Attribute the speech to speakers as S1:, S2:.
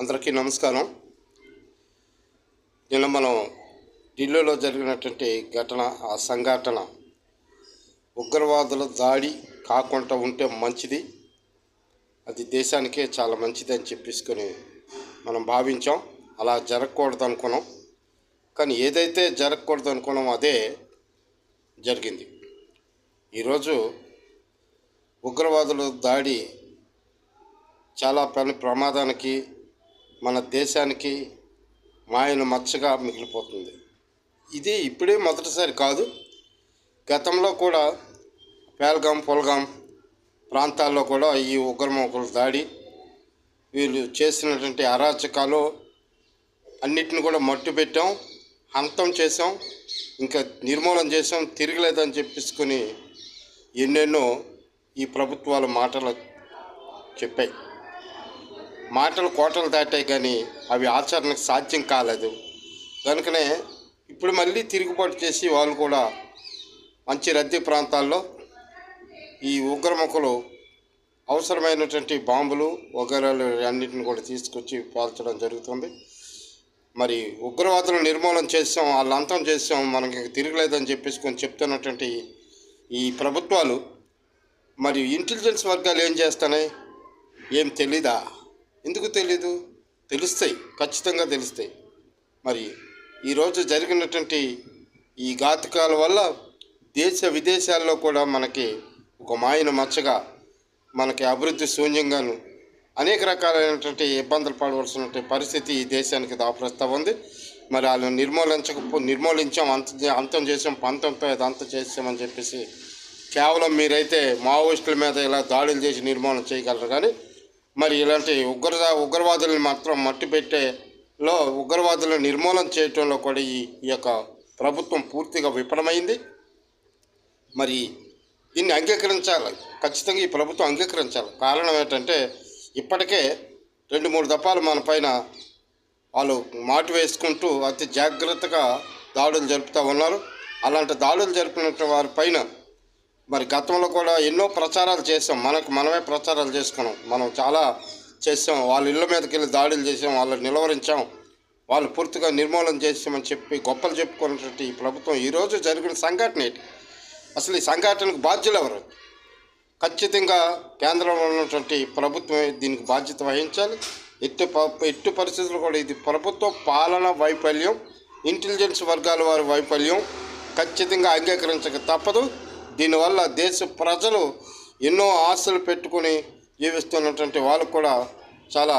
S1: అందరికీ నమస్కారం. నిన్న మనం ఢిల్లీలో జరిగినటువంటి ఘటన ఆ సంఘటన ఉగ్రవాదుల దాడి కాకుండా ఉంటే మంచిది. అది దేశానికే చాలా మంచిది అని చెప్పేసుకొని మనం భావించాం. అలా జరగకూడదు అనుకున్నాం. కానీ ఏదైతే జరగకూడదు అనుకున్నాం అదే జరిగింది. ఈరోజు ఉగ్రవాదుల దాడి చాలా పని ప్రమాదానికి మన దేశానికి మాయను మచ్చగా మిగిలిపోతుంది. ఇది ఇప్పుడే మొదటిసారి కాదు. గతంలో కూడా పేల్గాం పొల్గాం ప్రాంతాల్లో కూడా ఈ ఉగ్రమొక్కల దాడి వీళ్ళు చేసినటువంటి అరాచకాలు అన్నిటిని కూడా మట్టు పెట్టాం అంతం చేసాం ఇంకా నిర్మూలన చేసాం తిరగలేదని చెప్పేసుకొని ఎన్నెన్నో ఈ ప్రభుత్వాల మాటలు చెప్పాయి. మాటలు కోటలు దాటాయి కానీ అవి ఆచరణకు సాధ్యం కాలేదు. కనుకనే ఇప్పుడు మళ్ళీ తిరుగుబాటు చేసి వాళ్ళు కూడా మంచి రద్దీ ప్రాంతాల్లో ఈ ఉగ్రముఖలు అవసరమైనటువంటి బాంబులు వగరాలు అన్నిటిని కూడా తీసుకొచ్చి పాల్చడం జరుగుతుంది. మరి ఉగ్రవాదులు నిర్మూలన చేసాం వాళ్ళు అంతం చేసాం మనకి తిరగలేదని చెప్పేసుకొని చెప్తున్నటువంటి ఈ ప్రభుత్వాలు మరి ఇంటెలిజెన్స్ వర్గాలు ఏం చేస్తున్నాయి? ఏం తెలీదా? ఎందుకు తెలీదు? తెలుస్తాయి ఖచ్చితంగా తెలుస్తాయి. మరి ఈరోజు జరిగినటువంటి ఈ ఘాతకాల వల్ల దేశ విదేశాల్లో కూడా మనకి ఒక మాయన మచ్చగా మనకి అభివృద్ధి శూన్యంగాను అనేక రకాలైనటువంటి ఇబ్బందులు పడవలసిన పరిస్థితి ఈ దేశానికి దాపరిస్తూ ఉంది. మరి వాళ్ళని నిర్మూలించక నిర్మూలించాం అంత అంతం చేసాం పంతంతో ఇది అంతం చేసామని చెప్పేసి కేవలం మీరైతే మావోయిస్టుల మీద ఇలా దాడులు చేసి నిర్మూలన చేయగలరు కానీ మరి ఇలాంటి ఉగ్ర ఉగ్రవాదులను మాత్రం మట్టి పెట్టేలో ఉగ్రవాదులను నిర్మూలన చేయటంలో కూడా ఈ ఈ యొక్క ప్రభుత్వం పూర్తిగా విఫలమైంది. మరి దీన్ని అంగీకరించాలి. ఖచ్చితంగా ఈ ప్రభుత్వం అంగీకరించాలి. కారణం ఏంటంటే ఇప్పటికే రెండు మూడు దఫాలు మన పైన వాళ్ళు మాటు వేసుకుంటూ అతి జాగ్రత్తగా దాడులు జరుపుతూ ఉన్నారు. అలాంటి దాడులు జరిపిన వారి పైన మరి గతంలో కూడా ఎన్నో ప్రచారాలు చేసాం. మనకు మనమే ప్రచారాలు చేసుకున్నాం. మనం చాలా చేసాం. వాళ్ళ ఇళ్ళ మీదకి వెళ్ళి దాడులు చేసాం. వాళ్ళని నిలవరించాం. వాళ్ళు పూర్తిగా నిర్మూలన చేసామని చెప్పి గొప్పలు చెప్పుకున్నటువంటి ఈ ప్రభుత్వం ఈరోజు జరిగిన సంఘటన ఏంటి అసలు ఈ సంఘటనకు బాధ్యులు ఎవరు? ఖచ్చితంగా కేంద్రంలో ఉన్నటువంటి ప్రభుత్వమే దీనికి బాధ్యత వహించాలి. ఎట్టి ఎట్టి పరిస్థితులు కూడా ఇది ప్రభుత్వ పాలన వైఫల్యం. ఇంటెలిజెన్స్ వర్గాల వారి వైఫల్యం ఖచ్చితంగా అంగీకరించక తప్పదు. దీనివల్ల దేశ ప్రజలు ఎన్నో ఆశలు పెట్టుకొని జీవిస్తున్నటువంటి వాళ్ళకు కూడా చాలా